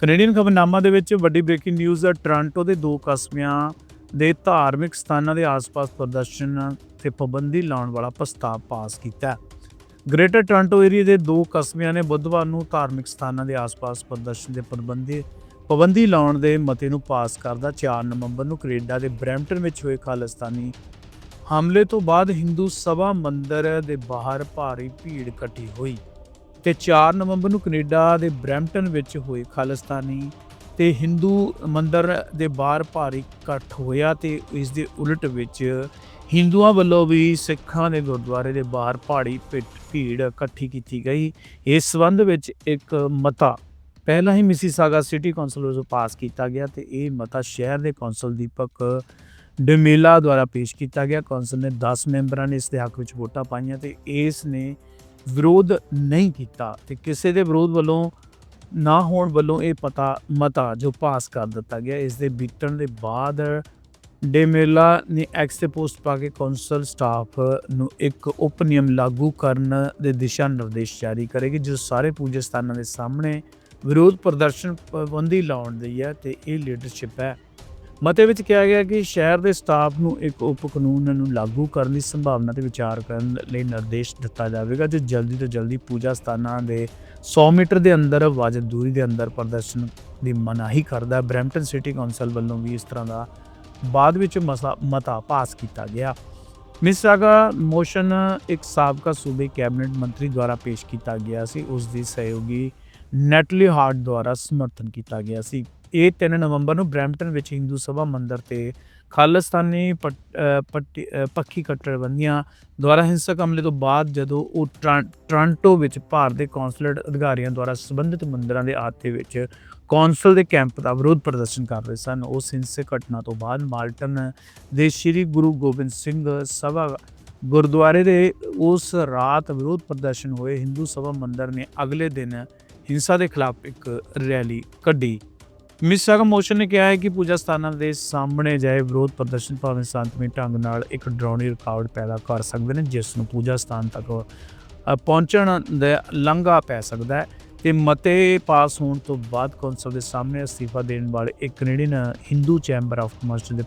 Canadian ਖਬਰਨਾਮਾ ਦੇ ਵਿੱਚ ਵੱਡੀ ਬ੍ਰੇਕਿੰਗ ਨਿਊਜ਼ ਹੈ ਟੋਰਾਂਟੋ ਦੇ ਦੋ ਕਸਬਿਆਂ ਦੇ ਧਾਰਮਿਕ ਸਥਾਨਾਂ ਦੇ ਆਸ-ਪਾਸ ਪ੍ਰਦਰਸ਼ਨ ਤੇ ਪਾਬੰਦੀ ਲਾਉਣ ਵਾਲਾ ਪ੍ਰਸਤਾਵ ਪਾਸ ਕੀਤਾ ਗ੍ਰੇਟਰ ਟੋਰਾਂਟੋ ਏਰੀਆ ਦੇ ਦੋ ਕਸਬਿਆਂ ਨੇ ਬੁੱਧਵਾਰ ਨੂੰ ਧਾਰਮਿਕ ਸਥਾਨਾਂ ਦੇ ਆਸ-ਪਾਸ ਪ੍ਰਦਰਸ਼ਨ ਦੇ ਪਾਬੰਦੀ ਪਾਬੰਦੀ ਲਾਉਣ ਦੇ ਮਤੇ ਨੂੰ ਪਾਸ ਕਰਦਾ 4 ਨਵੰਬਰ ਨੂੰ ਕੈਨੇਡਾ ਦੇ ਬਰੈਂਪਟਨ ਵਿੱਚ ਹੋਏ ਖਾਲਿਸਤਾਨੀ ਹਮਲੇ ਤੋਂ ਬਾਅਦ ਹਿੰਦੂ ਸਭਾ ਮੰਦਿਰ ਦੇ ਬਾਹਰ ਭਾਰੀ ਭੀੜ ਇਕੱਠੀ ਹੋਈ। ਤੇ 4 ਨਵੰਬਰ ਨੂੰ ਕੈਨੇਡਾ ਦੇ ਬਰੈਂਪਟਨ ਵਿੱਚ ਹੋਏ ਖਾਲਿਸਤਾਨੀ ਤੇ ਹਿੰਦੂ ਮੰਦਰ ਦੇ ਬਾਹਰ ਭਾਰੀ ਇਕੱਠ ਹੋਇਆ ਤੇ ਇਸ ਦੇ ਉਲਟ ਵਿੱਚ ਹਿੰਦੂਆਂ ਵੱਲੋਂ ਵੀ ਸਿੱਖਾਂ ਦੇ ਗੁਰਦੁਆਰੇ ਦੇ ਬਾਹਰ ਭਾਰੀ ਭਿ- ਭੀੜ ਇਕੱਠੀ ਕੀਤੀ ਗਈ। ਇਸ ਸੰਬੰਧ ਵਿੱਚ ਇੱਕ ਮਤਾ ਪਹਿਲਾਂ ਹੀ ਮਿਸੀਸਾਗਾ ਸਿਟੀ ਕੌਂਸਲ ਵੱਲੋਂ ਪਾਸ ਕੀਤਾ ਗਿਆ ਤੇ ਇਹ ਮਤਾ ਸ਼ਹਿਰ ਦੇ ਕੌਂਸਲ ਦੀਪਕ ਡਮੇਲਾ ਦੁਆਰਾ ਪੇਸ਼ ਕੀਤਾ ਗਿਆ। ਕੌਂਸਲ ਨੇ 10 ਮੈਂਬਰਾਂ ਨੇ ਇਸ ਦੇ ਹੱਕ ਵਿੱਚ ਵੋਟਾਂ ਪਾਈਆਂ ਤੇ ਇਸ ਨੇ ਵਿਰੋਧ ਨਹੀਂ ਕੀਤਾ ਤੇ ਕਿਸੇ ਦੇ ਵਿਰੋਧ ਵੱਲੋਂ ਨਾ ਹੋਣ ਵੱਲੋਂ ਇਹ ਪਤਾ ਮਤਾ ਜੋ ਪਾਸ ਕਰ ਦਿੱਤਾ ਗਿਆ, ਇਸ ਦੇ ਬੀਤਣ ਦੇ ਬਾਅਦ ਡੇਮੇਲਾ ਨੇ ਐਕਸ ਤੇ ਪੋਸਟ ਪਾ ਕੇ ਕੌਂਸਲ ਸਟਾਫ ਨੂੰ ਇੱਕ ਉਪ ਨਿਯਮ ਲਾਗੂ ਕਰਨ ਦੇ ਦਿਸ਼ਾ ਨਿਰਦੇਸ਼ ਜਾਰੀ ਕਰੇਗੀ, ਜੋ ਸਾਰੇ ਪੂਜਾ ਸਥਾਨਾਂ ਦੇ ਸਾਹਮਣੇ ਵਿਰੋਧ ਪ੍ਰਦਰਸ਼ਨ ਪਾਬੰਦੀ ਲਾਉਣ ਦੀ ਹੈ ਤੇ ਇਹ ਲੀਡਰਸ਼ਿਪ ਹੈ। ਮਤੇ ਵਿੱਚ ਕਿਹਾ ਗਿਆ ਕਿ ਸ਼ਹਿਰ ਦੇ ਸਟਾਫ ਨੂੰ ਇੱਕ ਉਪ ਕਾਨੂੰਨ ਨੂੰ ਲਾਗੂ ਕਰਨ ਦੀ ਸੰਭਾਵਨਾ ਤੇ ਵਿਚਾਰ ਕਰਨ ਲਈ ਨਿਰਦੇਸ਼ ਦਿੱਤਾ ਜਾਵੇਗਾ ਜੋ ਜਲਦੀ ਤੋਂ ਜਲਦੀ ਪੂਜਾ ਸਥਾਨਾਂ ਦੇ 100 ਮੀਟਰ ਦੇ ਅੰਦਰ ਵਾਜਬ ਦੂਰੀ ਦੇ ਅੰਦਰ ਪ੍ਰਦਰਸ਼ਨ ਦੀ ਮਨਾਹੀ ਕਰਦਾ ਹੈ। ਬਰੈਂਪਟਨ ਸਿਟੀ ਕੌਂਸਲ ਵੱਲੋਂ ਵੀ ਇਸ ਤਰ੍ਹਾਂ ਦਾ ਬਾਅਦ ਵਿੱਚ ਮਸਾ, ਮਤਾ ਪਾਸ ਕੀਤਾ ਗਿਆ। ਮਿਸਾਗਾ ਮੋਸ਼ਨ ਇੱਕ ਸਾਬਕਾ ਸੂਬੇ ਕੈਬਨਿਟ ਮੰਤਰੀ ਦੁਆਰਾ ਪੇਸ਼ ਕੀਤਾ ਗਿਆ ਸੀ। ਉਸ ਦੀ ਸਹਿਯੋਗੀ ਨੈਟਲੀ ਹਾਰਟ ਦੁਆਰਾ ਸਮਰਥਨ ਕੀਤਾ ਗਿਆ ਸੀ। ਇਹ 3 ਨਵੰਬਰ ਨੂੰ ਬਰੈਂਪਟਨ ਵਿੱਚ ਹਿੰਦੂ ਸਭਾ ਮੰਦਿਰ ਤੇ ਖਾਲਿਸਤਾਨੀ ਪੱਟ- ਪੱਟੀ- ਪੱਖੀ ਕੱਟੜਬੰਦੀਆਂ ਦੁਆਰਾ ਹਿੰਸਕ ਹਮਲੇ ਤੋਂ ਬਾਅਦ ਜਦੋਂ ਉਹ ਟਰਾਂ- ਟੋਰਾਂਟੋ ਵਿੱਚ ਭਾਰਤ ਦੇ ਕੌਂਸਲੇਟ ਅਧਿਕਾਰੀਆਂ ਦੁਆਰਾ ਸੰਬੰਧਿਤ ਮੰਦਿਰਾਂ ਦੇ ਆਤੇ ਵਿੱਚ ਕੌਂਸਲ ਦੇ ਕੈਂਪ ਦਾ ਵਿਰੋਧ ਪ੍ਰਦਰਸ਼ਨ ਕਰ ਰਹੇ ਸਨ, ਉਸ ਹਿੰਸਕ ਘਟਨਾ ਤੋਂ ਬਾਅਦ ਮਾਲਟਨ ਦੇ ਸ੍ਰੀ ਗੁਰੂ ਗੋਬਿੰਦ ਸਿੰਘ ਸਭਾ ਗੁਰਦੁਆਰੇ ਦੇ ਉਸ ਰਾਤ ਵਿਰੋਧ ਪ੍ਰਦਰਸ਼ਨ ਹੋਏ, ਹਿੰਦੂ ਸਭਾ ਮੰਦਿਰ ਨੇ ਅਗਲੇ ਦਿਨ ਹਿੰਸਾ ਦੇ ਖਿਲਾਫ ਇੱਕ ਰੈਲੀ ਕੱਢੀ। ਮਿਸਾਗਾ ਮੋਸ਼ਨ ਨੇ ਕਿਹਾ ਹੈ ਕਿ ਪੂਜਾ ਸਥਾਨਾਂ ਦੇ ਸਾਹਮਣੇ ਜਾਏ ਵਿਰੋਧ ਪ੍ਰਦਰਸ਼ਨ ਭਾਵੇਂ ਸ਼ਾਂਤਮਈ ਢੰਗ ਨਾਲ ਇੱਕ ਡਰਾਉਣੀ ਰੁਕਾਵਟ ਪੈਦਾ ਕਰ ਸਕਦੇ ਨੇ, ਜਿਸ ਨੂੰ ਪੂਜਾ ਸਥਾਨ ਤੱਕ ਪਹੁੰਚਣ ਦਾ ਲੰਘਾ ਪੈ ਸਕਦਾ ਹੈ। ਤੇ ਮਤੇ ਪਾਸ ਹੋਣ ਤੋਂ ਬਾਅਦ ਕੌਂਸਲ ਦੇ ਸਾਹਮਣੇ ਅਸਤੀਫਾ ਦੇਣ ਵਾਲੇ ਇੱਕ Canadian Hindu chamber of commerce ਦੇ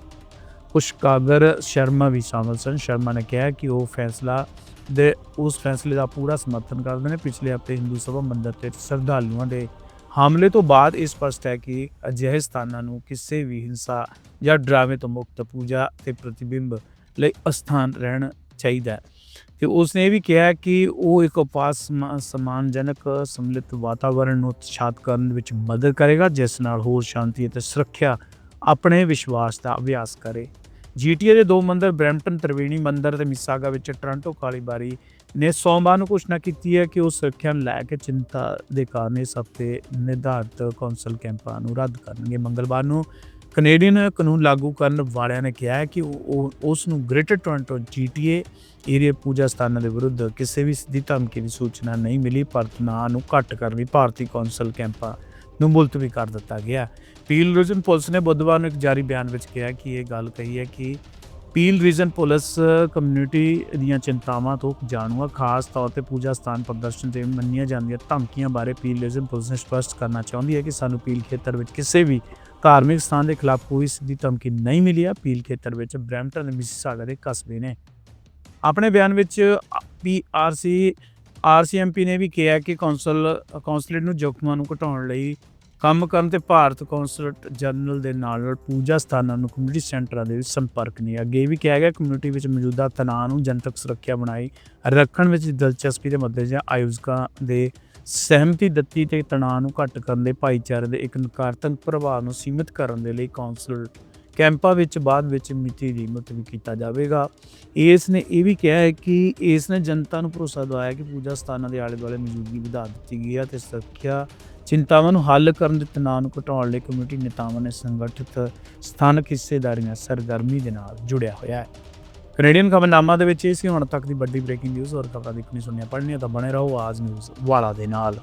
ਪੁਸ਼ਕਾਗਰ ਸ਼ਰਮਾ ਵੀ ਸ਼ਾਮਲ ਸਨ। ਸ਼ਰਮਾ ਨੇ ਕਿਹਾ ਕਿ ਉਹ ਫੈਸਲਾ ਦੇ, ਉਸ ਫੈਸਲੇ ਦਾ ਪੂਰਾ ਸਮਰਥਨ ਕਰਦੇ ਨੇ। ਪਿਛਲੇ ਹਫ਼ਤੇ ਹਿੰਦੂ ਸਭਾ ਮੰਦਰ ਤੇ ਸ਼ਰਧਾਲੂਆਂ ਦੇ ਹਮਲੇ ਤੋਂ ਬਾਅਦ ਇਹ ਸਪਸ਼ਟ ਹੈ ਕਿ ਅਜਿਹੇ ਸਥਾਨਾਂ ਨੂੰ ਕਿਸੇ ਵੀ ਹਿੰਸਾ ਜਾਂ ਡਰਾਵੇ ਤੋਂ ਮੁਕਤ ਪੂਜਾ ਤੇ ਪ੍ਰਤੀਬਿੰਬ ਲਈ ਅਸਥਾਨ ਰਹਿਣ ਚਾਹੀਦਾ ਹੈ। ਤੇ ਉਸਨੇ ਇਹ ਵੀ ਕਿਹਾ ਕਿ ਉਹ ਇੱਕ ਉਪਾਸ ਸਮਾਨਜਨਕ ਸਮਲਿਤ ਵਾਤਾਵਰਣ ਨੂੰ ਉਤਸ਼ਾਹਤ ਕਰਨ ਵਿੱਚ ਮਦਦ ਕਰੇਗਾ, ਜਿਸ ਨਾਲ ਹੋਰ ਸ਼ਾਂਤੀ ਅਤੇ ਸੁਰੱਖਿਆ ਆਪਣੇ ਵਿਸ਼ਵਾਸ ਦਾ ਅਭਿਆਸ ਕਰੇ। ਜੀਟੀਏ ਦੇ ਦੋ ਮੰਦਰ, ਬ੍ਰੈਂਪਟਨ, ਤ੍ਰਿਵੇਣੀ ਮੰਦਰ ਤੇ ਮਿਸਾਗਾ ਵਿੱਚ ਟੋਰਾਂਟੋ ਕਾਲੀਬਾਰੀ ਨੇ ਸੋਮਵਾਰ ਨੂੰ ਘੋਸ਼ਣਾ ਕੀਤੀ ਹੈ ਕਿ ਉਹ ਸੁਰੱਖਿਆ ਨੂੰ ਲੈ ਕੇ ਚਿੰਤਾ ਦੇ ਕਾਰਨ ਇਸ ਹਫ਼ਤੇ ਨਿਰਧਾਰਤ ਕੌਂਸਲ ਕੈਂਪਾਂ ਨੂੰ ਰੱਦ ਕਰਨਗੇ। ਮੰਗਲਵਾਰ ਨੂੰ ਕੈਨੇਡੀਅਨ ਕਾਨੂੰਨ ਲਾਗੂ ਕਰਨ ਵਾਲਿਆਂ ਨੇ ਕਿਹਾ ਹੈ ਕਿ ਉਹ, ਉਹ- ਉਸ ਨੂੰ ਗ੍ਰੇਟਰ ਟੋਰਾਂਟੋ ਜੀਟੀਏ ਏਰੀਆ ਪੂਜਾ ਸਥਾਨਾਂ ਦੇ ਵਿਰੁੱਧ ਕਿਸੇ ਵੀ ਸਿੱਧੀ ਧਮਕੀ ਦੀ ਸੂਚਨਾ ਨਹੀਂ ਮਿਲੀ, ਪਰ ਤਣਾਅ ਨੂੰ ਘੱਟ ਕਰਨ ਲਈ ਭਾਰਤੀ ਕੌਂਸਲ ਕੈਂਪਾਂ ਨੂੰ ਮੁਲਤਵੀ ਕਰ ਦਿੱਤਾ ਗਿਆ। ਪੀਲ ਰੀਜਨ ਪੁਲਿਸ ਨੇ ਬੁੱਧਵਾਰ ਨੂੰ ਇੱਕ ਜਾਰੀ ਬਿਆਨ ਵਿੱਚ ਕਿਹਾ ਕਿ ਇਹ ਗੱਲ ਕਹੀ ਹੈ ਕਿ ਪੀਲ ਰੀਜਨ ਪੁਲਿਸ ਕਮਿਊਨਿਟੀ ਦੀਆਂ ਚਿੰਤਾਵਾਂ ਤੋਂ ਜਾਣੂ ਖਾਸ ਤੌਰ ਤੇ ਪੂਜਾ ਸਥਾਨ ਪ੍ਰਦਰਸ਼ਨ ਤੇ ਮੰਨੀਆਂ ਜਾਂਦੀਆਂ ਧਮਕੀਆਂ ਬਾਰੇ ਪੀਲ ਰੀਜਨ ਪੁਲਿਸ ਨੇ ਸਪਸ਼ਟ ਕਰਨਾ ਚਾਹੁੰਦੀ ਹੈ ਕਿ ਸਾਨੂੰ ਪੀਲ ਖੇਤਰ ਵਿੱਚ ਕਿਸੇ ਵੀ ਧਾਰਮਿਕ ਸਥਾਨ ਦੇ ਖਿਲਾਫ ਕੋਈ ਸਿੱਧੀ ਧਮਕੀ ਨਹੀਂ ਮਿਲੀ ਹੈ। ਪੀਲ ਖੇਤਰ ਵਿੱਚ ਬ੍ਰੈਂਪਟਨ ਤੇ ਮਿਸੀਸਾਗਾ ਦੇ ਕਸਬੇ ਨੇ। ਆਪਣੇ ਬਿਆਨ ਵਿੱਚ ਪੀਆਰਸੀ ਆਰਸੀਐਮਪੀ ਨੇ ਵੀ ਕਿਹਾ ਕਿ ਕੌਂਸਲ, ਕੌਂਸਲੇਟ ਨੂੰ ਜੋਖਮਾਂ ਨੂੰ ਘਟਾਉਣ ਲਈ ਕੰਮ ਕਰਨ ਤੇ ਭਾਰਤ ਕੌਂਸਲੇਟ ਜਨਰਲ ਦੇ ਨਾਲ ਨਾਲ ਪੂਜਾ ਸਥਾਨਾਂ ਨੂੰ ਕਮਿਊਨਿਟੀ ਸੈਂਟਰਾਂ ਦੇ ਵਿੱਚ ਸੰਪਰਕ ਨਹੀਂ। ਅੱਗੇ ਇਹ ਵੀ ਕਿਹਾ ਗਿਆ ਕਮਿਊਨਿਟੀ ਵਿੱਚ ਮੌਜੂਦਾ ਤਣਾਅ ਨੂੰ ਜਨਤਕ ਸੁਰੱਖਿਆ ਬਣਾਈ, ਰੱਖਣ ਵਿੱਚ ਦਿਲਚਸਪੀ ਦੇ ਮੱਦੇਨਜ਼ਰ ਆਯੋਜਕਾਂ ਦੇ ਸਹਿਮਤੀ ਦਿੱਤੀ ਤੇ ਤਣਾਅ ਨੂੰ ਘੱਟ ਕਰਨ ਦੇ ਭਾਈਚਾਰੇ ਦੇ ਇੱਕ ਨਕਾਰਾਤਮਕ ਪ੍ਰਭਾਵ ਨੂੰ ਸੀਮਿਤ ਕਰਨ ਦੇ ਲਈ ਕੌਂਸਲ ਕੈਂਪਾਂ ਵਿੱਚ ਬਾਅਦ ਵਿੱਚ ਮਿਤੀ ਦੀ ਵੀ ਕੀਤਾ ਜਾਵੇਗਾ। ਇਸ ਨੇ ਇਹ ਵੀ ਕਿਹਾ ਹੈ ਕਿ ਇਸ ਨੇ ਜਨਤਾ ਨੂੰ ਭਰੋਸਾ ਦਿਵਾਇਆ ਕਿ ਪੂਜਾ ਸਥਾਨਾਂ ਦੇ ਆਲੇ ਦੁਆਲੇ ਮੌਜੂਦਗੀ ਵਧਾ ਦਿੱਤੀ ਗਈ ਹੈ ਤੇ ਸੁਰੱਖਿਆ ਚਿੰਤਾਵਾਂ ਨੂੰ ਹੱਲ ਕਰਨ ਦੇ ਤਣਾਅ ਨੂੰ ਘਟਾਉਣ ਲਈ ਕਮਿਊਨਿਟੀ ਨੇਤਾਵਾਂ ਨੇ ਸੰਗਠਿਤ ਸਥਾਨਕ ਹਿੱਸੇਦਾਰੀਆਂ ਸਰਗਰਮੀ ਦੇ ਨਾਲ ਜੁੜਿਆ ਹੋਇਆ ਹੈ। ਕੈਨੇਡੀਅਨ ਖਬਰਨਾਮਾ ਦੇ ਵਿੱਚ ਇਹ ਸੀ, ਹੁਣ ਤੱਕ ਦੀ ਵੱਡੀ ਬ੍ਰੇਕਿੰਗ ਨਿਊਜ਼ ਔਰ ਖਬਰਾਂ ਦੇਖਣੀ ਸੁਣਨੀਆਂ ਪੜ੍ਹਨੀਆਂ ਤਾਂ ਬਣੇ ਰਹੋ, ਆਜ ਨਿਊਜ਼ ਵਾਲਾ ਦੇ ਨਾਲ।